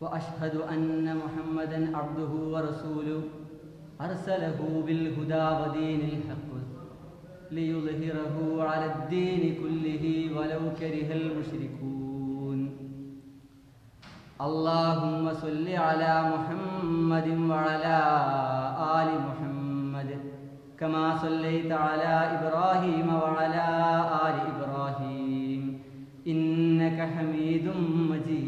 وأشهد أن محمدا عبده ورسوله. أرسله بالهدى ودين الحق ليظهره على الدين كله ولو كره المشركون. اللهم صل على محمد وعلى آل محمد كما صليت على إبراهيم وعلى آل إبراهيم. إنك حميد مجيد.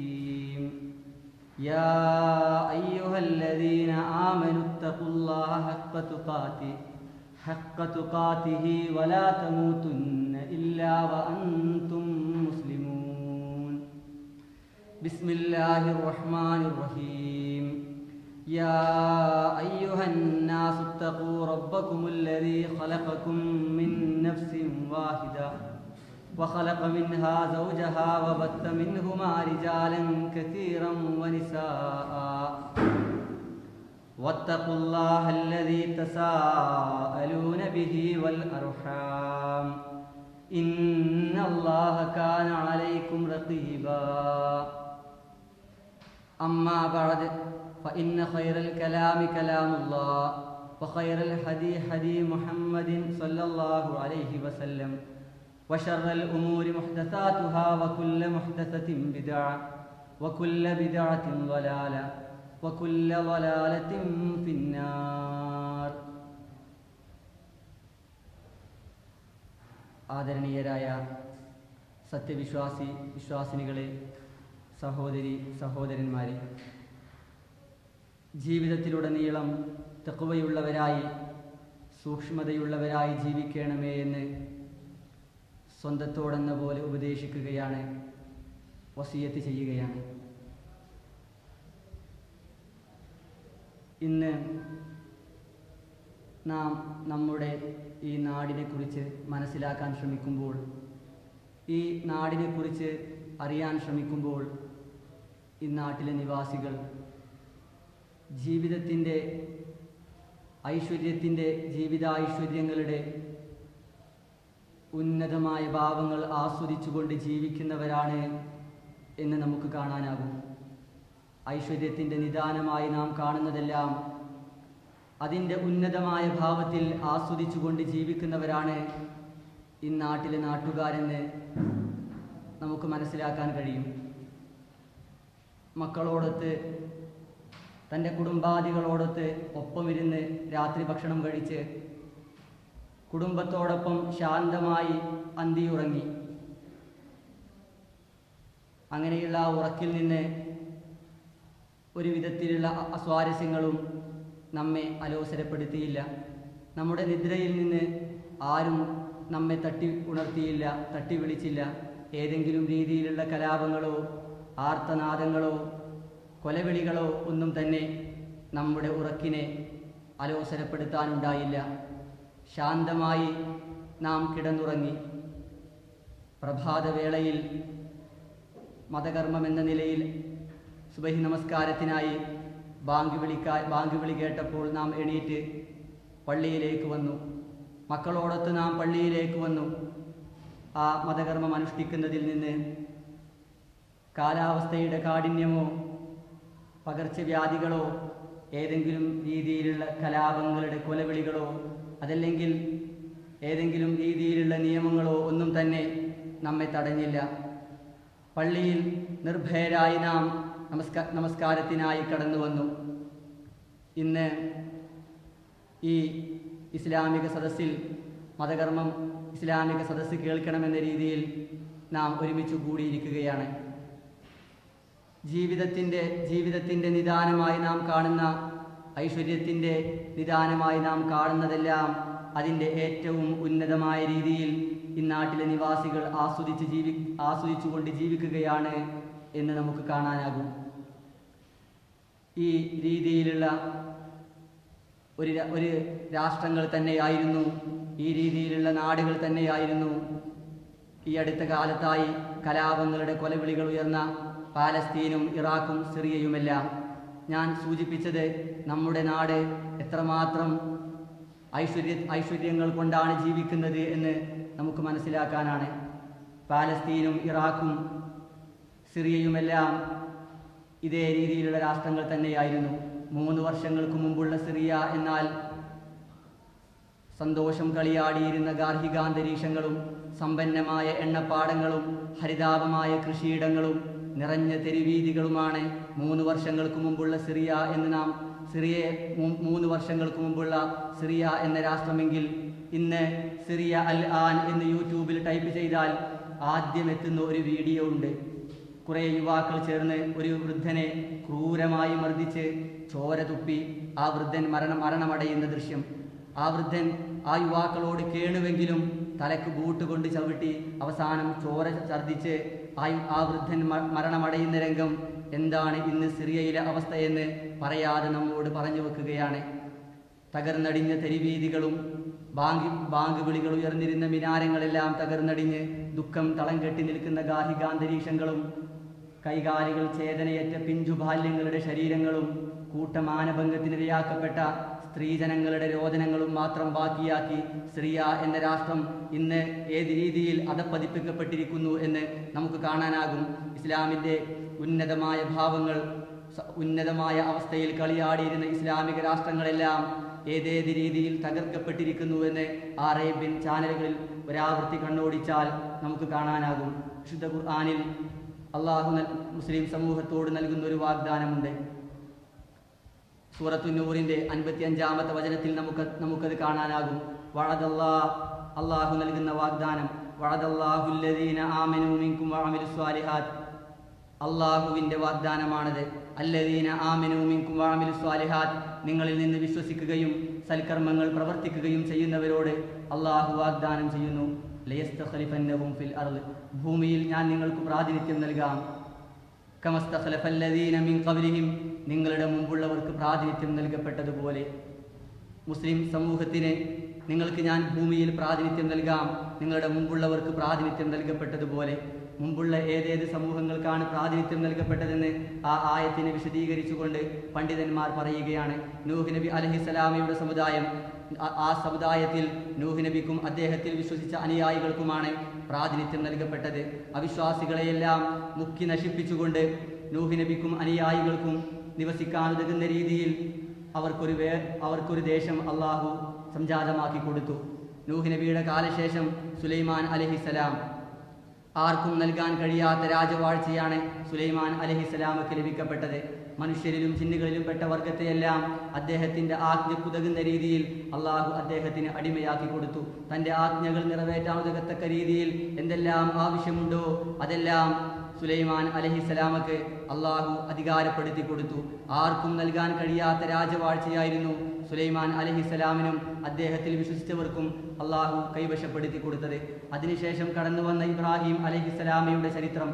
يا أيها الذين آمنوا اتقوا الله حق تقاته حق تقاته ولا تموتن إلا وأنتم مسلمون. بسم الله الرحمن الرحيم. يا أيها الناس اتقوا ربكم الذي خلقكم من نفس واحدة. وخلق منها زوجها وبث منهما رجالا كثيرا ونساء. واتقوا الله الذي تساءلون به والأرحام. إن الله كان عليكم رقيبا. أما بعد فإن خير الكلام كلام الله وخير الحدي حدي محمد صلى الله عليه وسلم. وشر الأمور محدثاتها وكل محدثة بدعة وكل بدعة ضلالة وكل ضلالة في النار ആദരണീയരായ സത്യവിശ്വാസി വിശ്വാസിനികളെ സഹോദരി സഹോദരന്മാരെ ജീവിതത്തിലുടനീളം തെക്കുവയുള്ളവരായി സൂക്ഷ്മതയുള്ളവരായി ജീവിക്കണമേ എന്ന് സ്വന്തത്തോടെന്ന പോലെ ഉപദേശിക്കുകയാണ് വസീയത്ത് ചെയ്യുകയാണ്. ഇന്ന് നാം നമ്മുടെ ഈ നാടിനെ കുറിച്ച് മനസ്സിലാക്കാൻ ശ്രമിക്കുമ്പോൾ ഈ നാടിനെ കുറിച്ച് അറിയാൻ ശ്രമിക്കുമ്പോൾ ഈ നാട്ടിലെ നിവാസികൾ ജീവിതത്തിന്റെ ഐശ്വര്യത്തിന്റെ ജീവിതാഐശ്വര്യങ്ങളുടെ ഉന്നതമായ ഭാവങ്ങൾ ആസ്വദിച്ചുകൊണ്ട് ജീവിക്കുന്നവരാണ് എന്ന് നമുക്ക് കാണാനാകും. ഐശ്വര്യത്തിന്റെ നിദാനമായി നാം കാണുന്നതെല്ലാം അതിന്റെ ഉന്നതമായ ഭാവത്തിൽ ആസ്വദിച്ചുകൊണ്ട് ജീവിക്കുന്നവരാണ് നാട്ടിലെ നാട്ടുകാരെന്ന് നമുക്ക് മനസ്സിലാക്കാൻ കഴിയും. മക്കളോടൊത്ത് തന്റെ കുടുംബാദികളോടൊത്ത് ഒപ്പമിരുന്ന് രാത്രി ഭക്ഷണം കഴിച്ച് കുടുംബത്തോടൊപ്പം ശാന്തമായി അന്തിയുറങ്ങി. അങ്ങനെയുള്ള ഉറക്കിൽ നിന്ന് ഒരു വിധത്തിലുള്ള അസ്വാരസ്യങ്ങളും നമ്മെ അലോസരപ്പെടുത്തിയില്ല. നമ്മുടെ നിദ്രയിൽ നിന്ന് ആരും നമ്മെ തട്ടി ഉണർത്തിയില്ല തട്ടി വിളിച്ചില്ല. ഏതെങ്കിലും രീതിയിലുള്ള കലാപങ്ങളോ ആർത്തനാദങ്ങളോ കൊലവിളികളോ ഒന്നും തന്നെ നമ്മുടെ ഉറക്കിനെ അലോസരപ്പെടുത്താനുണ്ടായില്ല. ശാന്തമായി നാം കിടന്നുറങ്ങി പ്രഭാതവേളയിൽ മതകർമ്മം എന്ന നിലയിൽ സുബഹി നമസ്കാരത്തിനായി ബാങ്ക് വിളിക്കാ ബാങ്ക് വിളി കേട്ടപ്പോൾ നാം എണീറ്റ് പള്ളിയിലേക്ക് വന്നു. മക്കളോടൊത്ത് നാം പള്ളിയിലേക്ക് വന്നു. ആ മതകർമ്മം അനുഷ്ഠിക്കുന്നതിൽ നിന്ന് കാലാവസ്ഥയുടെ കാഠിന്യമോ പകർച്ചവ്യാധികളോ ഏതെങ്കിലും രീതിയിലുള്ള കലാപങ്ങളുടെ കൊലവിളികളോ അതല്ലെങ്കിൽ ഏതെങ്കിലും രീതിയിലുള്ള നിയമങ്ങളോ ഒന്നും തന്നെ നമ്മെ തടഞ്ഞില്ല. പള്ളിയിൽ നിർഭയരായി നാം നമസ്കാ നമസ്കാരത്തിനായി കടന്നു വന്നു ഇന്ന് ഈ ഇസ്ലാമിക സദസ്സിൽ മതകർമ്മം ഇസ്ലാമിക സദസ്സ് കേൾക്കണമെന്ന രീതിയിൽ നാം ഒരുമിച്ച് കൂടിയിരിക്കുകയാണ്. ജീവിതത്തിന്റെ ജീവിതത്തിന്റെ നിദാനമായി നാം കാണുന്ന ഐശ്വര്യത്തിന്റെ നിദാനമായി നാം കാണുന്നതെല്ലാം അതിന്റെ ഏറ്റവും ഉന്നതമായ രീതിയിൽ ഇന്നാട്ടിലെ നിവാസികൾ ആസ്വദിച്ച് ജീവി ആസ്വദിച്ചുകൊണ്ട് ജീവിക്കുകയാണ് എന്ന് നമുക്ക് കാണാനാകും. ഈ രീതിയിലുള്ള ഒരു ഒരു രാഷ്ട്രങ്ങൾ തന്നെയായിരുന്നു ഈ രീതിയിലുള്ള നാടുകൾ തന്നെയായിരുന്നു ഈ അടുത്ത കാലത്തായി കലാപങ്ങളുടെ കൊലവിളികൾ ഉയർന്ന പാലസ്തീനും ഇറാഖും സിറിയയുമെല്ലാം. ഞാൻ സൂചിപ്പിച്ചത് നമ്മുടെ നാട് എത്രമാത്രം ഐശ്വര്യ ഐശ്വര്യങ്ങൾ കൊണ്ടാണ് ജീവിക്കുന്നത് എന്ന് നമുക്ക് മനസ്സിലാക്കാനാണ്. പാലസ്തീനും ഇറാഖും സിറിയയുമെല്ലാം ഇതേ രീതിയിലുള്ള രാഷ്ട്രങ്ങൾ തന്നെയായിരുന്നു. മൂന്ന് വർഷങ്ങൾക്ക് മുമ്പുള്ള സിറിയ എന്നാൽ സന്തോഷം കളിയാടിയിരുന്ന ഗാർഹികാന്തരീക്ഷങ്ങളും സമ്പന്നമായ എണ്ണപ്പാടങ്ങളും ഹരിതാപമായ കൃഷിയിടങ്ങളും നിറഞ്ഞ തെരുവീതികളുമാണ് മൂന്ന് വർഷങ്ങൾക്ക് മുമ്പുള്ള സിറിയ എന്ന് നാം സിറിയയെ മൂന്ന് വർഷങ്ങൾക്ക് മുമ്പുള്ള സിറിയ എന്ന രാഷ്ട്രമെങ്കിൽ ഇന്ന് സിറിയ അൽ ആൻ എന്ന് യൂട്യൂബിൽ ടൈപ്പ് ചെയ്താൽ ആദ്യം എത്തുന്ന ഒരു വീഡിയോ ഉണ്ട്. കുറേ യുവാക്കൾ ചേർന്ന് ഒരു വൃദ്ധനെ ക്രൂരമായി മർദ്ദിച്ച് ചോര തുപ്പി ആ വൃദ്ധൻ മരണം മരണമടയുന്ന ദൃശ്യം. ആ വൃദ്ധൻ ആ യുവാക്കളോട് കേണുവെങ്കിലും തലക്ക് ബൂട്ട് കൊണ്ട് ചവിട്ടി അവസാനം ചോര ഛർദ്ദിച്ച് ആ വൃദ്ധൻ മരണമടയുന്ന രംഗം എന്താണ് ഇന്ന് സിറിയയിലെ അവസ്ഥയെന്ന് പറയാതെ നമ്മോട് പറഞ്ഞു വെക്കുകയാണ്. തകർന്നടിഞ്ഞ തെരുവീതികളും ബാങ്ക് ബാങ്ക് വിളികൾ ഉയർന്നിരുന്ന മിനാരങ്ങളെല്ലാം തകർന്നടിഞ്ഞ് ദുഃഖം തളം കെട്ടി നിൽക്കുന്ന ഗാർഹികാന്തരീക്ഷങ്ങളും കൈകാലികൾ ചേതനയേറ്റ പിഞ്ചു ബാല്യങ്ങളുടെ ശരീരങ്ങളും കൂട്ടമാനഭംഗത്തിനിരയാക്കപ്പെട്ട സ്ത്രീജനങ്ങളുടെ രോദനങ്ങളും മാത്രം ബാക്കിയാക്കി സിറിയ എന്ന രാഷ്ട്രം ഇന്ന് ഏത് രീതിയിൽ അധപ്പതിപ്പിക്കപ്പെട്ടിരിക്കുന്നു എന്ന് നമുക്ക് കാണാനാകും. ഇസ്ലാമിന്റെ ഉന്നതമായ ഭാവങ്ങൾ ഉന്നതമായ അവസ്ഥയിൽ കളിയാടിയിരുന്ന ഇസ്ലാമിക രാഷ്ട്രങ്ങളെല്ലാം ഏതേത് രീതിയിൽ തകർക്കപ്പെട്ടിരിക്കുന്നു എന്ന് അറേബ്യൻ ചാനലുകളിൽ ഒരാവൃത്തി കണ്ണോടിച്ചാൽ നമുക്ക് കാണാനാകും. വിശുദ്ധ ഖുർആാനിൽ അള്ളാഹു മുസ്ലിം സമൂഹത്തോട് നൽകുന്ന ഒരു വാഗ്ദാനമുണ്ട്. സൂറത്തു നൂറിന്റെ അൻപത്തി അഞ്ചാമത്തെ വചനത്തിൽ നമുക്ക് നമുക്കത് കാണാനാകും. വളതല്ലാ അള്ളാഹു നൽകുന്ന വാഗ്ദാനം. അള്ളാഹുവിന്റെ മിങ്കും വാഗ്ദാനമാണത്. അല്ലദീന ആമനു മിങ്കും സ്വാലിഹാത്ത് നിങ്ങളിൽ നിന്ന് വിശ്വസിക്കുകയും സൽക്കർമ്മങ്ങൾ പ്രവർത്തിക്കുകയും ചെയ്യുന്നവരോട് അള്ളാഹു വാഗ്ദാനം ചെയ്യുന്നു. ലയസ്തഖലിഫന്നവും ഫിൽ അർദ്. ഭൂമിയിൽ ഞാൻ നിങ്ങൾക്ക് പ്രാതിനിധ്യം നൽകാം. കമസ്തഖലഫല്ലദീന മിൻ ഖബ്ലിഹിം. നിങ്ങളുടെ മുമ്പുള്ളവർക്ക് പ്രാതിനിധ്യം നൽകപ്പെട്ടതുപോലെ. മുസ്ലിം സമൂഹത്തിന് നിങ്ങൾക്ക് ഞാൻ ഭൂമിയിൽ പ്രാതിനിധ്യം നൽകാം. നിങ്ങളുടെ മുമ്പുള്ളവർക്ക് പ്രാതിനിധ്യം നൽകപ്പെട്ടതുപോലെ. മുമ്പുള്ള ഏതേത് സമൂഹങ്ങൾക്കാണ് പ്രാതിനിധ്യം നൽകപ്പെട്ടതെന്ന് ആ ആയത്തിനെ വിശദീകരിച്ചുകൊണ്ട് പണ്ഡിതന്മാർ പറയുകയാണ്. നൂഹ് നബി അലഹിസലാമയുടെ സമുദായം ആ- സമുദായത്തിൽ നൂഹ് നബിക്കും അദ്ദേഹത്തിൽ വിശ്വസിച്ച അനുയായികൾക്കുമാണ് പ്രാതിനിധ്യം നൽകപ്പെട്ടത്. അവിശ്വാസികളെയെല്ലാം മുക്കി നശിപ്പിച്ചുകൊണ്ട് നൂഹ് നബിക്കും അനുയായികൾക്കും നിവസിക്കാനുതകുന്ന രീതിയിൽ അവർക്കൊരു വേ അവർക്കൊരു ദേശം അള്ളാഹു സംജാതമാക്കി കൊടുത്തു. നൂഹ് നബിയുടെ കാലശേഷം സുലൈമാൻ അലഹിസലാം ആർക്കും നൽകാൻ കഴിയാത്ത രാജവാഴ്ചയാണ് സുലൈമാൻ അലഹിസലാമക്ക് ലഭിക്കപ്പെട്ടത്. മനുഷ്യരിലും ചിന്നുകളിലും പെട്ട വർഗത്തെയെല്ലാം ആജ്ഞ ആജ്ഞക്കുതകുന്ന രീതിയിൽ അള്ളാഹു അദ്ദേഹത്തിന് അടിമയാക്കി കൊടുത്തു. തന്റെ ആജ്ഞകൾ നിറവേറ്റാൻ ഉതകത്തക്ക രീതിയിൽ എന്തെല്ലാം ആവശ്യമുണ്ടോ അതെല്ലാം സുലൈമാൻ അലഹിസലാമക്ക് അള്ളാഹു അധികാരപ്പെടുത്തി കൊടുത്തു. ആർക്കും നൽകാൻ കഴിയാത്ത രാജവാഴ്ചയായിരുന്നു സുലൈമാൻ അലഹിസലാമിനും അദ്ദേഹത്തിൽ വിശ്വസിച്ചവർക്കും അള്ളാഹു കൈവശപ്പെടുത്തി കൊടുത്തത്. അതിനുശേഷം കടന്നു വന്ന ഇബ്രാഹിം അലഹിസലാമയുടെ ചരിത്രം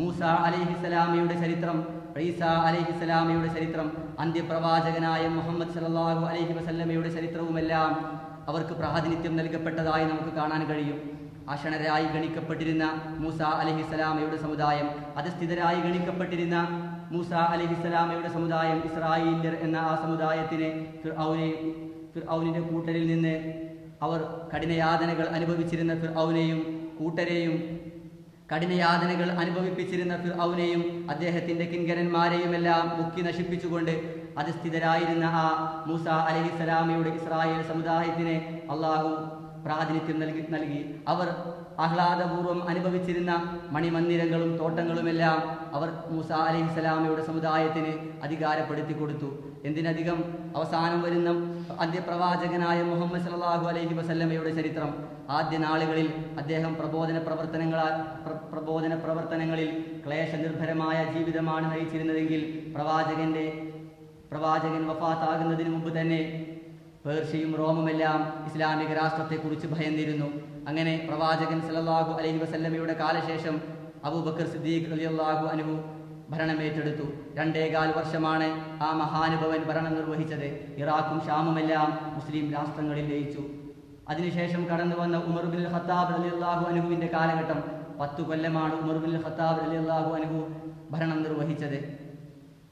മൂസ അലഹിസലാമയുടെ ചരിത്രം ഈസ അലഹിസലാമയുടെ ചരിത്രം അന്ത്യപ്രവാചകനായ മുഹമ്മദ് സലാഹു അലഹി വസല്ലമയുടെ ചരിത്രവുമെല്ലാം അവർക്ക് പ്രാതിനിധ്യം നൽകപ്പെട്ടതായി നമുക്ക് കാണാൻ കഴിയും. അഷണരായി ഗണിക്കപ്പെട്ടിരുന്ന മൂസ അലഹിസലാമയുടെ സമുദായം അധസ്ഥിതരായി ഗണിക്കപ്പെട്ടിരുന്ന മൂസ അലഹിസലാമയുടെ സമുദായം ഇസ്രായേലിയർ എന്ന ആ സമുദായത്തിന് ഫിർഔനെ ഫിർഔനിന്റെ കൂട്ടരിൽ നിന്ന് അവർ കഠിനയാതനകൾ അനുഭവിച്ചിരുന്ന ഫിർഔനെയും കൂട്ടരെയും കഠിനയാതനകൾ അനുഭവിപ്പിച്ചിരുന്ന ഫിർഔനെയും അദ്ദേഹത്തിന്റെ കിങ്കരന്മാരെയുമെല്ലാം മുക്കി നശിപ്പിച്ചുകൊണ്ട് അധിസ്ഥിതരായിരുന്ന ആ മൂസ അലഹിസലാമയുടെ ഇസ്രായേൽ സമുദായത്തിനെ അള്ളാഹു പ്രാതിനിധ്യം നൽകി നൽകി. അവർ ആഹ്ലാദപൂർവം അനുഭവിച്ചിരുന്ന മണിമന്ദിരങ്ങളും തോട്ടങ്ങളുമെല്ലാം അവർ മൂസ അലഹിസ്സലാമയുടെ സമുദായത്തിന് അധികാരപ്പെടുത്തി കൊടുത്തു. എന്തിനധികം അവസാനം വരുന്ന അന്ത്യപ്രവാചകനായ മുഹമ്മദ് സലാഹു അലൈഹി വസല്ലമയുടെ ചരിത്രം. ആദ്യ നാളുകളിൽ അദ്ദേഹം പ്രബോധന പ്രവർത്തനങ്ങളാൽ പ്ര- പ്രബോധന പ്രവർത്തനങ്ങളിൽ ക്ലേശനിർഭരമായ ജീവിതമാണ് നയിച്ചിരുന്നതെങ്കിൽ പ്രവാചകന്റെ പ്രവാചകൻ വഫാത്താകുന്നതിന് മുമ്പ് തന്നെ പേർഷ്യയും റോമുമെല്ലാം ഇസ്ലാമിക രാഷ്ട്രത്തെക്കുറിച്ച് ഭയന്നിരുന്നു. അങ്ങനെ പ്രവാചകൻ സലല്ലാഹു അലൈഹി വസല്ലമയുടെ കാലശേഷം അബൂബക്കർ സിദ്ദീഖ് റളിയല്ലാഹു അൻഹു ഭരണമേറ്റെടുത്തു. രണ്ടേകാൽ വർഷമാണ് ആ മഹാനുഭവൻ ഭരണം നിർവഹിച്ചത്. ഇറാഖും ഷാമുമെല്ലാം മുസ്ലിം രാഷ്ട്രങ്ങളിൽ ലയിച്ചു. അതിനുശേഷം കടന്നു വന്ന ഉമർ ബിൻ ഖത്താബ് റളിയല്ലാഹു അൻഹുവിന്റെ കാലഘട്ടം പത്തു കൊല്ലമാണ് ഉമർ ബിൻ ഖത്താബ് റളിയല്ലാഹു അൻഹു ഭരണം നിർവഹിച്ചത്.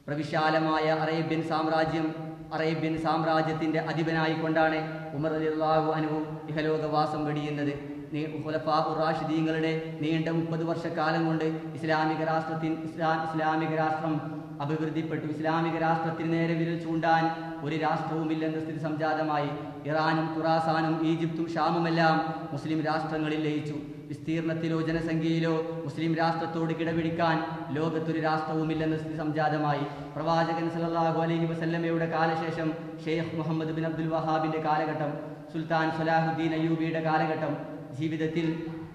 പ്രവിശാലമായ അറേബ്യൻ സാമ്രാജ്യം അറേബ്യൻ സാമ്രാജ്യത്തിന്റെ അധിപനായിക്കൊണ്ടാണ് ഉമർ അലിള്ളാഹു അനുവും ഇഹലോകവാസം വെടിയുന്നത്. നീ ഖുലഫാ റാഷിദീങ്ങളുടെ നീണ്ട മുപ്പത് വർഷക്കാലം കൊണ്ട് ഇസ്ലാമിക രാഷ്ട്രത്തിൻ ഇസ്ലാ ഇസ്ലാമിക രാഷ്ട്രം അഭിവൃദ്ധിപ്പെട്ടു. ഇസ്ലാമിക രാഷ്ട്രത്തിന് നേരെ വിരൽ ചൂണ്ടാൻ ഒരു രാഷ്ട്രവുമില്ലെന്ന സ്ഥിതി സംജാതമായി ഇറാനും ഖുറാസാനും ഈജിപ്തും ഷാമുമെല്ലാം മുസ്ലിം രാഷ്ട്രങ്ങളിൽ ലയിച്ചു. വിസ്തീർണത്തിലോ ജനസംഖ്യയിലോ മുസ്ലിം രാഷ്ട്രത്തോട് കിടപിടിക്കാൻ ലോകത്തൊരു രാഷ്ട്രവുമില്ലെന്ന സ്ഥിതി സംജാതമായി പ്രവാചകൻ സല്ലല്ലാഹു അലൈഹി വസല്ലമയുടെ കാലശേഷം ഷെയ്ഖ് മുഹമ്മദ് ബിൻ അബ്ദുൽ വഹാബിന്റെ കാലഘട്ടം സുൽത്താൻ സലാഹുദ്ദീൻ അയ്യൂബിയുടെ കാലഘട്ടം. ജീവിതത്തിൽ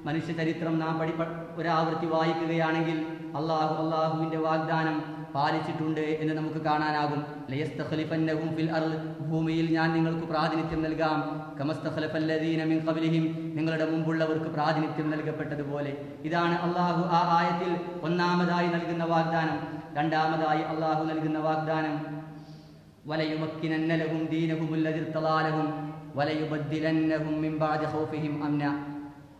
മനുഷ്യ ചരിത്രം നാം പഠി ഒരാവൃത്തി വായിക്കുകയാണെങ്കിൽ അള്ളാഹു അള്ളാഹുവിന്റെ വാഗ്ദാനം പാലിച്ചിട്ടുണ്ട് എന്ന് നമുക്ക് കാണാനാകും. ലയസ്തഖലിഫന്നഹും ഫിൽ അർൾ ഭൂമിയിൽ ഞാൻ നിങ്ങൾക്ക് പ്രാതിനിധ്യം നൽകാം. കമസ്തഖലഫല്ലദീന മിൻ ഖബ്ലിഹിം നിങ്ങളുടെ മുമ്പുള്ളവർക്ക് പ്രാതിനിധ്യം നൽകപ്പെട്ടതുപോലെ. ഇതാണ് അള്ളാഹു ആ ആയത്തിൽ ഒന്നാമതായി നൽകുന്ന വാഗ്ദാനം. രണ്ടാമതായി അള്ളാഹു നൽകുന്ന വാഗ്ദാനം. വലയുമക്കിനന്നലഹും ദീനഹുമുല്ലതിർത്തലാലഹും വലയുബദ്ദിലന്നഹും മിംബാദ് ഖൗഫിഹിം അമ്ന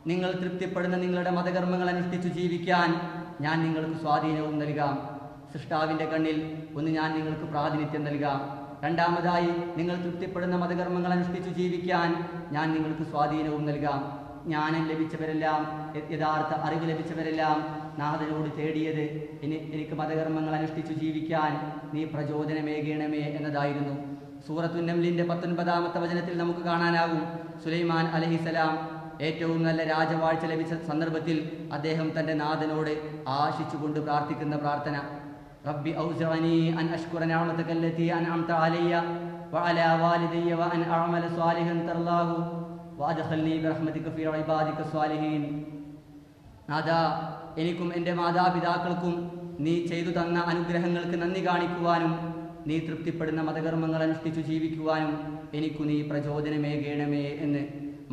നിങ്ങൾ തൃപ്തിപ്പെടുന്ന നിങ്ങളുടെ മതകർമ്മങ്ങൾ അനുഷ്ഠിച്ചു ജീവിക്കാൻ ഞാൻ നിങ്ങൾക്ക് സ്വാധീനവും നൽകാം. സൃഷ്ടാവിന്റെ കണ്ണിൽ ഒന്ന് ഞാൻ നിങ്ങൾക്ക് പ്രാതിനിധ്യം നൽകാം. രണ്ടാമതായി നിങ്ങൾ തൃപ്തിപ്പെടുന്ന മതകർമ്മങ്ങൾ അനുഷ്ഠിച്ചു ജീവിക്കാൻ ഞാൻ നിങ്ങൾക്ക് സ്വാധീനവും നൽകാം. ജ്ഞാനം ലഭിച്ചവരെല്ലാം യഥാർത്ഥ അറിവ് ലഭിച്ചവരെല്ലാം നാഥനോട് തേടിയത് ഇനി എനിക്ക് മതകർമ്മങ്ങൾ അനുഷ്ഠിച്ചു ജീവിക്കാൻ നീ പ്രചോദനമേകണമേ എന്നതായിരുന്നു. സൂറത്തു നംലിന്റെ പത്തൊൻപതാമത്തെ വചനത്തിൽ നമുക്ക് കാണാനാകും. സുലൈമാൻ അലഹിസലാം ഏറ്റവും നല്ല രാജവാഴ്ച ലഭിച്ച സന്ദർഭത്തിൽ അദ്ദേഹം തന്റെ നാഥനോട് ആശിച്ചുകൊണ്ട് പ്രാർത്ഥിക്കുന്ന പ്രാർത്ഥന. റബ്ബി أوزعني അൻ അഷ്കുറ نعمتك التي അൻഅംത അലയ്യ وعلى വാലിദയ്യ വഅൻ അഅമല സ്വാലിഹൻ ترضاه وأدخلني برحمتك ഫീ عبادك സ്വാലിഹീൻ നാഥാ എനിക്കും എന്റെ മാതാപിതാക്കൾക്കും നീ ചെയ്തു തന്ന അനുഗ്രഹങ്ങൾക്ക് നന്ദി കാണിക്കുവാനും നീ തൃപ്തിപ്പെടുന്ന മതകർമ്മങ്ങൾ അനുഷ്ഠിച്ചു ജീവിക്കുവാനും എനിക്കു നീ പ്രചോദനമേകേണമേ എന്ന്.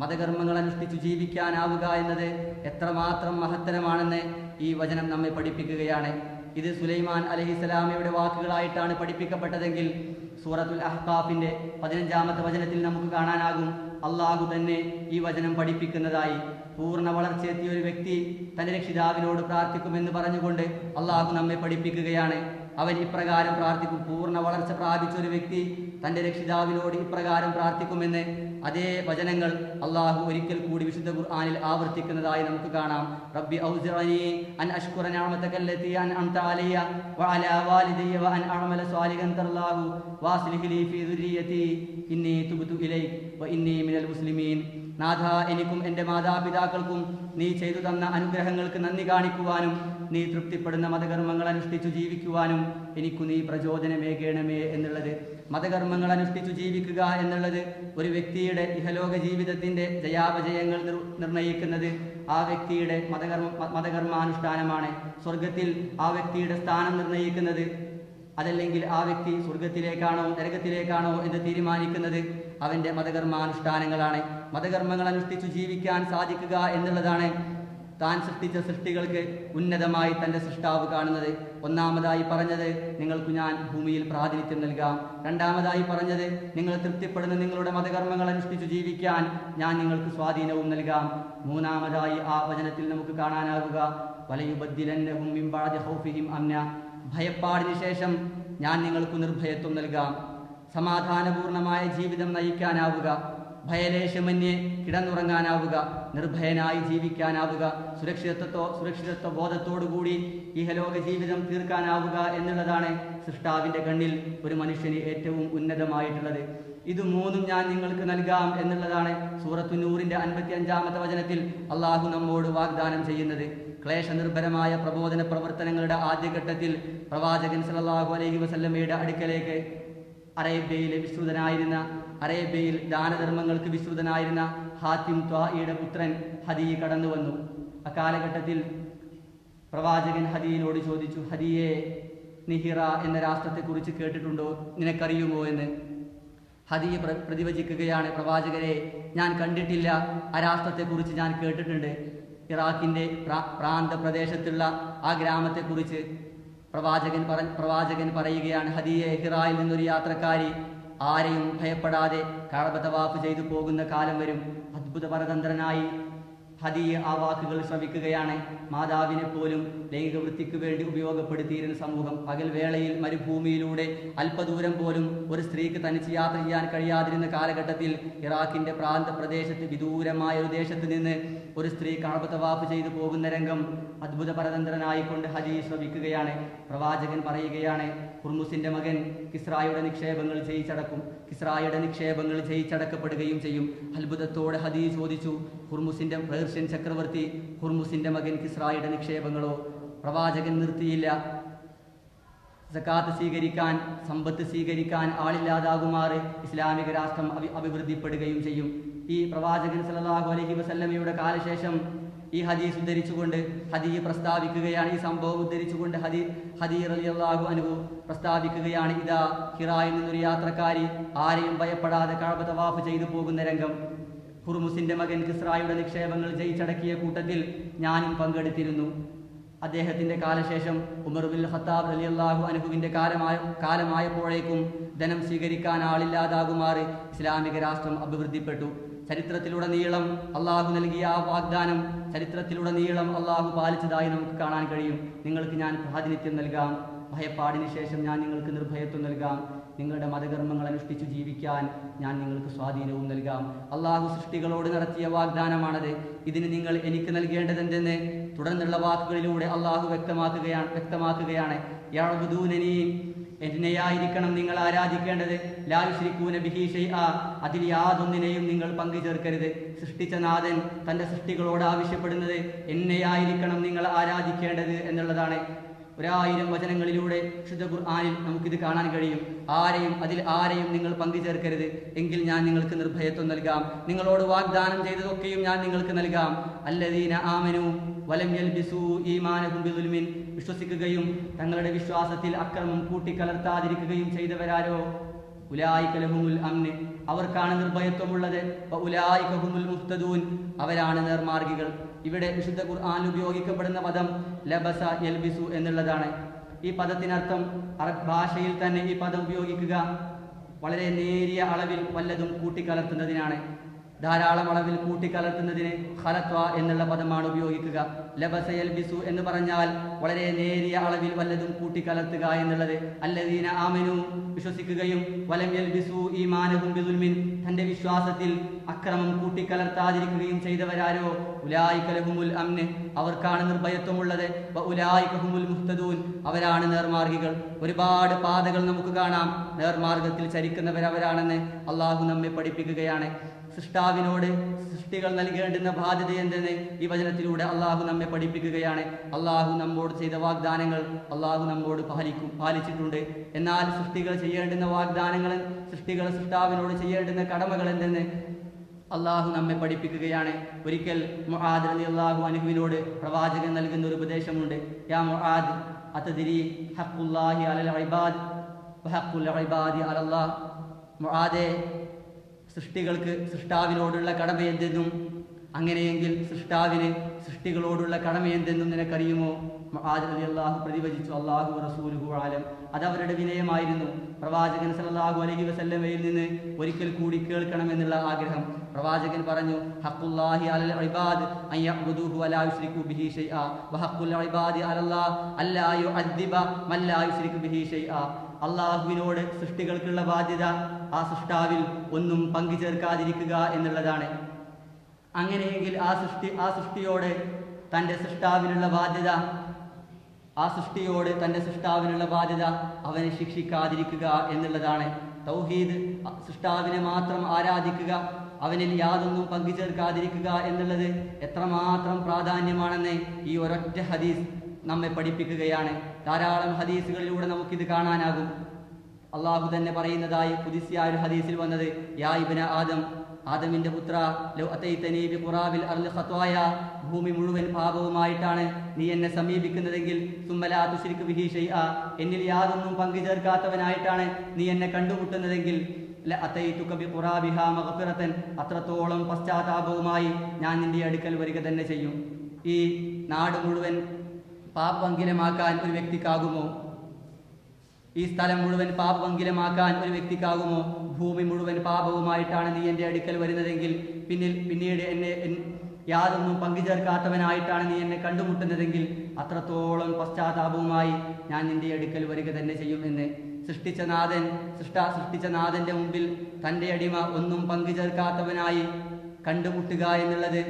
മതകർമ്മങ്ങൾ അനുഷ്ഠിച്ചു ജീവിക്കാനാവുക എന്നത് എത്രമാത്രം മഹത്തരമാണെന്ന് ഈ വചനം നമ്മെ പഠിപ്പിക്കുകയാണ്. ഇത് സുലൈമാൻ അലഹിസ്സലാമയുടെ വാക്കുകളായിട്ടാണ് പഠിപ്പിക്കപ്പെട്ടതെങ്കിൽ സൂറത്തുൽ അഹ്കാഫിന്റെ പതിനഞ്ചാമത്തെ വചനത്തിൽ നമുക്ക് കാണാനാകും. അള്ളാഹു തന്നെ ഈ വചനം പഠിപ്പിക്കുന്നതായി. പൂർണ വളർച്ചയെത്തിയ ഒരു വ്യക്തി തന്റെ രക്ഷിതാവിനോട് പ്രാർത്ഥിക്കുമെന്ന് പറഞ്ഞുകൊണ്ട് അള്ളാഹു നമ്മെ പഠിപ്പിക്കുകയാണ്. അവൻ ഇപ്രകാരം പ്രാർത്ഥിക്കും. പൂർണ വളർച്ച പ്രാപിച്ച ഒരു വ്യക്തി തന്റെ രക്ഷിതാവിനോട് ഇപ്രകാരം പ്രാർത്ഥിക്കുമെന്ന് അതേ വചനങ്ങൾ അള്ളാഹു ഒരിക്കൽ കൂടി വിശുദ്ധ ഖുർആാനിൽ ആവർത്തിക്കുന്നതായി നമുക്ക് കാണാം. റബ്ബി ഔസിഅനി അൻ അഷ്കുറ നിഅമതക അൻ അൻഅംത അലയ്യ വഅലാ വഅൻ അഅമല സ്വാലിഹൻ തർലാഹു വാസ്ലിഹ് ലീ ഫീ ദുരിയതി ഇന്നി തുബ്തു ഇലൈക് വഇന്നി മിനൽ മുസ്ലിമീൻ. നാഥ എനിക്കും എന്റെ മാതാപിതാക്കൾക്കും നീ ചെയ്തു തന്ന അനുഗ്രഹങ്ങൾക്ക് നന്ദി കാണിക്കുവാനും നീ തൃപ്തിപ്പെടുന്ന മതകർമ്മങ്ങൾ അനുഷ്ഠിച്ചു ജീവിക്കുവാനും എനിക്കു നീ പ്രചോദനമേകേണമേ എന്നുള്ളത് മതകർമ്മങ്ങൾ അനുഷ്ഠിച്ചു ജീവിക്കുക എന്നുള്ളത് ഒരു വ്യക്തിയുടെ ഇഹലോക ജീവിതത്തിന്റെ ജയാപജയങ്ങൾ നിർ- നിർണയിക്കുന്നത് ആ വ്യക്തിയുടെ മതകർമ്മ മതകർമാനുഷ്ഠാനമാണ്. സ്വർഗത്തിൽ ആ വ്യക്തിയുടെ സ്ഥാനം നിർണയിക്കുന്നത് അതല്ലെങ്കിൽ ആ വ്യക്തി സ്വർഗത്തിലേക്കാണോ നരകത്തിലേക്കാണോ എന്ന് തീരുമാനിക്കുന്നത് അവന്റെ മതകർമാനുഷ്ഠാനങ്ങളാണ്. മതകർമ്മങ്ങൾ അനുഷ്ഠിച്ചു ജീവിക്കാൻ സാധിക്കുക എന്നുള്ളതാണ് താൻ സൃഷ്ടിച്ച സൃഷ്ടികൾക്ക് ഉന്നതമായി തന്റെ സൃഷ്ടാവ് കാണുന്നത്. ഒന്നാമതായി പറഞ്ഞത് നിങ്ങൾക്ക് ഞാൻ ഭൂമിയിൽ പ്രാതിനിധ്യം നൽകാം. രണ്ടാമതായി പറഞ്ഞത് നിങ്ങൾ തൃപ്തിപ്പെടുന്ന നിങ്ങളുടെ മതകർമ്മങ്ങൾ അനുഷ്ഠിച്ചു ജീവിക്കാൻ ഞാൻ നിങ്ങൾക്ക് സ്വാധീനവും നൽകാം. മൂന്നാമതായി ആ വചനത്തിൽ നമുക്ക് കാണാനാകുക വലയുബദ്ദിലന്നഹും ബഅദി ഖൗഫിഹിം അംന. ഭയപ്പാടിന് ശേഷം ഞാൻ നിങ്ങൾക്ക് നിർഭയത്വം നൽകാം. സമാധാനപൂർണമായ ജീവിതം നയിക്കാനാവുക. ഭയലേശമന്യേ കിടന്നുറങ്ങാനാവുക നിർഭയനായി ജീവിക്കാനാവുക സുരക്ഷിതത്വ സുരക്ഷിതത്വ ബോധത്തോടുകൂടി ഇഹലോക ജീവിതം തീർക്കാനാവുക എന്നുള്ളതാണ് സൃഷ്ടാവിന്റെ കണ്ണിൽ ഒരു മനുഷ്യന് ഏറ്റവും ഉന്നതമായിട്ടുള്ളത്. ഇത് മൂന്നും ഞാൻ നിങ്ങൾക്ക് നൽകാം എന്നുള്ളതാണ് സൂറത്തു നൂറിന്റെ അൻപത്തി അഞ്ചാമത്തെ വചനത്തിൽ അള്ളാഹു നമ്മോട് വാഗ്ദാനം ചെയ്യുന്നത്. ക്ലേശനിർഭരമായ പ്രബോധന പ്രവർത്തനങ്ങളുടെ ആദ്യഘട്ടത്തിൽ പ്രവാചകൻ സല്ലല്ലാഹു അലൈഹി വസല്ലമ്മയുടെ അടുക്കലേക്ക് അറേബ്യയിലെ വിശ്രുതനായിരുന്ന അറേബ്യയിൽ ദാനധർമ്മങ്ങൾക്ക് വിശ്രുതനായിരുന്ന ഹാത്തിം ത്വായിയുടെ പുത്രൻ ഹദീ കടന്നു വന്നു. അക്കാലഘട്ടത്തിൽ പ്രവാചകൻ ഹദിയിനോട് ചോദിച്ചു ഹദിയെ നിഹിറ എന്ന രാഷ്ട്രത്തെക്കുറിച്ച് കേട്ടിട്ടുണ്ടോ? നിനക്കറിയുമോ എന്ന്? ഹദിയെ പ്ര പ്രതിവചിക്കുകയാണ് പ്രവാചകരെ ഞാൻ കണ്ടിട്ടില്ല. ആ രാഷ്ട്രത്തെക്കുറിച്ച് ഞാൻ കേട്ടിട്ടുണ്ട്. ഇറാഖിന്റെ പ്രാ പ്രാന്ത പ്രദേശത്തുള്ള ആ ഗ്രാമത്തെക്കുറിച്ച് പ്രവാചകൻ പറ പ്രവാചകൻ പറയുകയാണ് ഹദിയെ ഹിറായിൽ നിന്നൊരു യാത്രക്കാരി ആരെയും ഭയപ്പെടാതെ കഴബതവാഫ് ചെയ്തു പോകുന്ന കാലം വരും. അത്ഭുത പരതന്ത്രനായി ഹദിയ ആ വാക്കുകൾ ശ്രവിക്കുകയാണ്. മാതാവിനെ പോലും ലൈംഗിക വൃത്തിക്ക് വേണ്ടി ഉപയോഗപ്പെടുത്തിയിരുന്ന സമൂഹം പകൽ വേളയിൽ മരുഭൂമിയിലൂടെ അല്പദൂരം പോലും ഒരു സ്ത്രീക്ക് തനിച്ച് യാത്ര ചെയ്യാൻ കഴിയാതിരുന്ന കാലഘട്ടത്തിൽ ഇറാഖിന്റെ പ്രാന്ത പ്രദേശത്ത് വിദൂരമായ ഒരു ദേശത്ത് നിന്ന് ഒരു സ്ത്രീ കണപത്തവാഫ് ചെയ്തു പോകുന്ന രംഗം അത്ഭുത പരതന്ത്രനായിക്കൊണ്ട് ഹജി ശ്രമിക്കുകയാണ് പ്രവാചകൻ പറയുകയാണ് ഹുർമുസിന്റെ മകൻ കിസ്രായുടെ നിക്ഷേപങ്ങൾ ജയിച്ചടക്കും. കിസ്രായുടെ നിക്ഷേപങ്ങൾ ജയിച്ചടക്കപ്പെടുകയും ചെയ്യും. അത്ഭുതത്തോടെ ഹദി ചോദിച്ചു ഹുർമുസിന്റെ പേർഷ്യൻ ചക്രവർത്തി ഹുർമുസിന്റെ മകൻ കിസ്രായുടെ നിക്ഷേപങ്ങളോ? പ്രവാചകൻ നിർത്തിയില്ല. സക്കാത്ത് സ്വീകരിക്കാൻ സമ്പത്ത് സ്വീകരിക്കാൻ ആളില്ലാതാകുമാറ്. ഇസ്ലാമിക രാഷ്ട്രം അഭി അഭിവൃദ്ധിപ്പെടുകയും ചെയ്യും. ഈ പ്രവാചകൻ സല്ലല്ലാഹു അലഹി വസല്ലമയുടെ കാലശേഷം ഈ ഹദീസ് ഉദ്ധരിച്ചുകൊണ്ട് ഹദീ പ്രസ്താവിക്കുകയാണ് ഈ സംഭവം ഉദ്ധരിച്ചുകൊണ്ട് ഹദി ഹദീ അലി അള്ളാഹു അൻഹു പ്രസ്താവിക്കുകയാണ് ഇതാ ഹിറായിൽ നിന്നൊരു യാത്രക്കാരി ആരെയും ഭയപ്പെടാതെ കഴപ്പ് തവാഫ് ചെയ്തു പോകുന്ന രംഗം. ഹുർമുസിന്റെ മകൻ കിസ്രായുടെ നിക്ഷേപങ്ങൾ ജയിച്ചടക്കിയ കൂട്ടത്തിൽ ഞാനും പങ്കെടുത്തിരുന്നു. അദ്ദേഹത്തിന്റെ കാലശേഷം ഉമർ ബിൻ ഖത്താബ് അള്ളാഹു അൻഹുവിന്റെ കാലമായ കാലമായപ്പോഴേക്കും ധനം സ്വീകരിക്കാൻ ആളില്ലാതാകുമാറ് ഇസ്ലാമിക രാഷ്ട്രം അഭിവൃദ്ധിപ്പെട്ടു. ചരിത്രത്തിലുടനീളം അള്ളാഹു നൽകിയ ആ വാഗ്ദാനം ചരിത്രത്തിലുടനീളം അള്ളാഹു പാലിച്ചതായി നമുക്ക് കാണാൻ കഴിയും. നിങ്ങൾക്ക് ഞാൻ പ്രാതിനിധ്യം നൽകാം. ഭയപ്പാടിന് ശേഷം ഞാൻ നിങ്ങൾക്ക് നിർഭയത്വം നൽകാം. നിങ്ങളുടെ മതകർമ്മങ്ങൾ അനുഷ്ഠിച്ചു ജീവിക്കാൻ ഞാൻ നിങ്ങൾക്ക് സ്വാധീനവും നൽകാം. അള്ളാഹു സൃഷ്ടികളോട് നടത്തിയ വാഗ്ദാനമാണത്. ഇതിന് നിങ്ങൾ എനിക്ക് നൽകേണ്ടതെന്തെന്ന് തുടർന്നുള്ള വാക്കുകളിലൂടെ അള്ളാഹു വ്യക്തമാക്കുകയാണ്. വ്യക്തമാക്കുകയാണ് എന്നെയായിരിക്കണം നിങ്ങൾ ആരാധിക്കേണ്ടത്. ലായുശ്രീക്കൂന ബിഹീഷൈ ആ അതിൽ യാതൊന്നിനെയും നിങ്ങൾ പങ്കു ചേർക്കരുത് സൃഷ്ടിച്ച നാഥൻ തന്റെ സൃഷ്ടികളോട് ആവശ്യപ്പെടുന്നത് എന്നെയായിരിക്കണം നിങ്ങൾ ആരാധിക്കേണ്ടത് എന്നുള്ളതാണ്. ഒരായിരം വചനങ്ങളിലൂടെ ശുദ്ധ ഖുർആാനിൽ നമുക്കിത് കാണാൻ കഴിയും. ആരെയും അതിൽ ആരെയും നിങ്ങൾ പങ്കു ചേർക്കരുത് എങ്കിൽ ഞാൻ നിങ്ങൾക്ക് നിർഭയത്വം നൽകാം. നിങ്ങളോട് വാഗ്ദാനം ചെയ്തതൊക്കെയും ഞാൻ നിങ്ങൾക്ക് നൽകാം. അല്ലദീന ആമനു വലം യൽബിസു ഈമാനഹും ബിദുൽമിൻ. വിശ്വസിക്കുകയും തങ്ങളുടെ വിശ്വാസത്തിൽ അക്രമം കൂട്ടിക്കലർത്താതിരിക്കുകയും ചെയ്തവരാരോ? ഉലായിക്കലഹുമുൽ അമ്ന് അവർക്കാണ് നിർഭയത്വമുള്ളത്. ഉലായിക്കഹുമുൽ മുഹ്തദൂൻ. അവരാണ് നേർമാർഗികൾ. ഇവിടെ വിശുദ്ധ ഖുർആൻ ഉപയോഗിക്കപ്പെടുന്ന പദം ലബസ എൽബിസു എന്നുള്ളതാണ്. ഈ പദത്തിനർത്ഥം അറബ് ഭാഷയിൽ തന്നെ ഈ പദം ഉപയോഗിക്കുക വളരെ നേരിയ അളവിൽ വല്ലതും കൂട്ടിക്കലർത്തുന്നതിനാണ്. ധാരാളം അളവിൽ കൂട്ടിക്കലർത്തുന്നതിന് ഹലത്വ എന്നുള്ള പദമാണ് ഉപയോഗിക്കുക. ലബസ യൽബിസു എന്ന് പറഞ്ഞാൽ വളരെ നേരിയ അളവിൽ വല്ലതും കൂട്ടിക്കലർത്തുക എന്നുള്ളത്. അല്ലദീന ആമനു വിശ്വസിക്കുകയും വലം ഈ മാനവും ബിദുൽമിൻ തന്റെ വിശ്വാസത്തിൽ അക്രമം കൂട്ടിക്കലർത്താതിരിക്കുകയും ചെയ്തവരാരോ? ഉലായിക്കലഹുമുൽ അമ്ന് അവർക്കാണ് നിർഭയത്വമുള്ളത്. ഉലായിക്കഹുമുൽ മുഹ്തദൂൻ. അവരാണ് നേർമാർഗികൾ. ഒരുപാട് പാതകൾ നമുക്ക് കാണാം. നേർമാർഗത്തിൽ ചരിക്കുന്നവരവരാണെന്ന് അള്ളാഹു നമ്മെ പഠിപ്പിക്കുകയാണ്. സൃഷ്ടാവിനോട് സൃഷ്ടികൾ നൽകേണ്ടുന്ന ബാധ്യത എന്തെന്ന് ഈ വചനത്തിലൂടെ അള്ളാഹു നമ്മെ പഠിപ്പിക്കുകയാണ്. അള്ളാഹു നമ്മോട് ചെയ്ത വാഗ്ദാനങ്ങൾ അള്ളാഹു നമ്മോട് പാലിക്കും പാലിച്ചിട്ടുണ്ട്. എന്നാൽ സൃഷ്ടികൾ ചെയ്യേണ്ടുന്ന വാഗ്ദാനങ്ങൾ സൃഷ്ടികൾ സൃഷ്ടാവിനോട് ചെയ്യേണ്ടുന്ന കടമകൾ എന്തെന്ന് അള്ളാഹു നമ്മെ പഠിപ്പിക്കുകയാണ്. ഒരിക്കൽ മുആദ് അലി അള്ളാഹു അനുഹുവിനോട് പ്രവാചകൻ നൽകുന്ന ഒരു ഉപദേശമുണ്ട്. യാ മുആദ് അതദിരി ഹഖുല്ലാഹി അലൽ ഇബാദ് വഹഖുൽ ഇബാദി അലല്ലാഹ്. സൃഷ്ടികൾക്ക് സൃഷ്ടാവിനോടുള്ള കടമ എന്തെന്നും അങ്ങനെയെങ്കിൽ സൃഷ്ടാവിന് സൃഷ്ടികളോടുള്ള കടമ എന്തെന്നും നിനക്കറിയുമോ മുആദ് അള്ളാഹു പ്രതിവചിച്ചു. അല്ലാഹു റസൂലുഹു ആലം അത് അവരുടെ വിനയമായിരുന്നു. പ്രവാചകൻ സല്ലല്ലാഹു അലഹി വസല്ലമയിൽ നിന്ന് ഒരിക്കൽ കൂടി കേൾക്കണമെന്നുള്ള ആഗ്രഹം. പ്രവാചകൻ പറഞ്ഞു ഹഖുല്ലാഹി അലൽ ഇബാദ് അൻ യഅ്ബുദൂഹു വലാ യുശ്രികു ബിഹി ഷൈആ. വഹഖുൽ ഇബാദി അലല്ലാ അല്ലാ യുഅദ്ദിബ മൻ ലാ ബിഹി അള്ളാഹുവിനോട് സൃഷ്ടികൾക്കുള്ള ബാധ്യത ആ സൃഷ്ടാവിൽ ഒന്നും പങ്കു ചേർക്കാതിരിക്കുക എന്നുള്ളതാണ്. അങ്ങനെയെങ്കിൽ ആ സൃഷ്ടി ആ സൃഷ്ടിയോട് തന്റെ സൃഷ്ടാവിനുള്ള ബാധ്യത ആ സൃഷ്ടിയോട് തന്റെ സൃഷ്ടാവിനുള്ള ബാധ്യത അവനെ ശിക്ഷിക്കാതിരിക്കുക എന്നുള്ളതാണ്. തൗഹീദ് സൃഷ്ടാവിനെ മാത്രം ആരാധിക്കുക അവനിൽ യാതൊന്നും പങ്കുചേർക്കാതിരിക്കുക എന്നുള്ളത് എത്രമാത്രം പ്രാധാന്യമാണെന്ന് ഈ ഒരൊറ്റ ഹദീസ് നമ്മെ പഠിപ്പിക്കുകയാണ്. ധാരാളം ഹദീസുകളിലൂടെ നമുക്കിത് കാണാനാകും. അള്ളാഹു തന്നെ പറയുന്നതായി പുതിസിയ ഒരു ഹദീസിൽ വന്നത് യാ ആദം ആദമിന്റെ പുത്ര ഖുറാബിൽ ഖത്വായ ഭൂമി മുഴുവൻ പാപവുമായിട്ടാണ് നീ എന്നെ സമീപിക്കുന്നതെങ്കിൽ സുമ്മലാ വിഹീഷ എന്നിൽ യാതൊന്നും പങ്കു ചേർക്കാത്തവനായിട്ടാണ് നീ എന്നെ കണ്ടുമുട്ടുന്നതെങ്കിൽ അത്രത്തോളം പശ്ചാത്താപവുമായി ഞാൻ നിന്റെ അടുക്കൽ വരിക തന്നെ ചെയ്യും. ഈ നാട് മുഴുവൻ പാപ്പങ്കിലമാക്കാൻ ഒരു വ്യക്തിക്കാകുമോ? ഈ സ്ഥലം മുഴുവൻ പാപമംഗിലമാക്കാൻ ഒരു വ്യക്തിക്കാകുമോ? ഭൂമി മുഴുവൻ പാപവുമായിട്ടാണ് നീ എന്റെ അടുക്കൽ വരുന്നതെങ്കിൽ പിന്നിൽ പിന്നീട് എന്നെ യാതൊന്നും പങ്കുചേർക്കാത്തവനായിട്ടാണ് നീ എന്നെ കണ്ടുമുട്ടുന്നതെങ്കിൽ അത്രത്തോളം പശ്ചാത്താപവുമായി ഞാൻ നിന്റെ അടുക്കൽ വരിക തന്നെ ചെയ്യുമെന്ന് സൃഷ്ടിച്ച നാഥൻ സൃഷ്ട സൃഷ്ടിച്ച നാഥന്റെ മുമ്പിൽ തന്റെ അടിമ ഒന്നും പങ്കുചേർക്കാത്തവനായി കണ്ടുമുട്ടുക എന്നുള്ളത്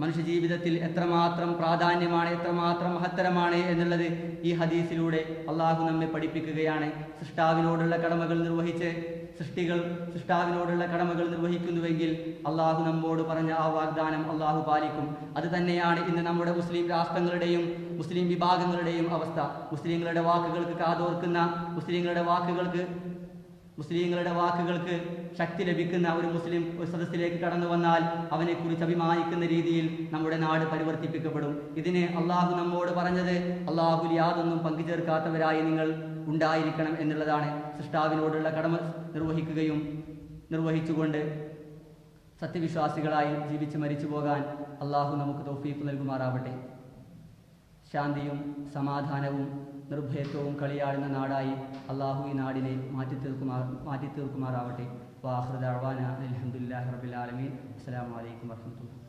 മനുഷ്യജീവിതത്തിൽ എത്രമാത്രം പ്രാധാന്യമാണ് എത്രമാത്രം മഹത്തരമാണ് എന്നുള്ളത് ഈ ഹദീസിലൂടെ അള്ളാഹു നമ്മെ പഠിപ്പിക്കുകയാണ്. സൃഷ്ടാവിനോടുള്ള കടമകൾ നിർവഹിച്ച് സൃഷ്ടികൾ സൃഷ്ടാവിനോടുള്ള കടമകൾ നിർവഹിക്കുന്നുവെങ്കിൽ അള്ളാഹു നമ്മോട് പറഞ്ഞ ആ വാഗ്ദാനം അള്ളാഹു പാലിക്കും. അത് തന്നെയാണ് ഇന്ന് നമ്മുടെ മുസ്ലിം രാഷ്ട്രങ്ങളുടെയും മുസ്ലിം വിഭാഗങ്ങളുടെയും അവസ്ഥ. മുസ്ലിങ്ങളുടെ വാക്കുകൾക്ക് കാതോർക്കുന്ന മുസ്ലിങ്ങളുടെ വാക്കുകൾക്ക് മുസ്ലിങ്ങളുടെ വാക്കുകൾക്ക് ശക്തി ലഭിക്കുന്ന ഒരു മുസ്ലിം ഒരു സദസ്സിലേക്ക് കടന്നു വന്നാൽ അവനെക്കുറിച്ച് അഭിമാനിക്കുന്ന രീതിയിൽ നമ്മുടെ നാട് പരിവർത്തിപ്പിക്കപ്പെടും. ഇതിന് അള്ളാഹു നമ്മോട് പറഞ്ഞത് അള്ളാഹുൽ യാതൊന്നും പങ്കുചേർക്കാത്തവരായി നിങ്ങൾ ഉണ്ടായിരിക്കണം എന്നുള്ളതാണ് സൃഷ്ടാവിനോടുള്ള കടമ നിർവഹിക്കുകയും നിർവഹിച്ചുകൊണ്ട് സത്യവിശ്വാസികളായി ജീവിച്ച് മരിച്ചു പോകാൻ അള്ളാഹു നമുക്ക് തൗഫീഖ് നൽകുമാറാവട്ടെ. ശാന്തിയും സമാധാനവും നിർഭയത്വവും കളിയാടുന്ന നാടായി അള്ളാഹു ഈ നാടിനെ മാറ്റി തീർക്കുമാർ മാറ്റി തീർക്കുമാറാവട്ടെ വാഹൃദാന അലഹമുല്ലാ റബിലാലമീൻ അസ്സാം വലൈക്കും വർഹമത്തുള്ള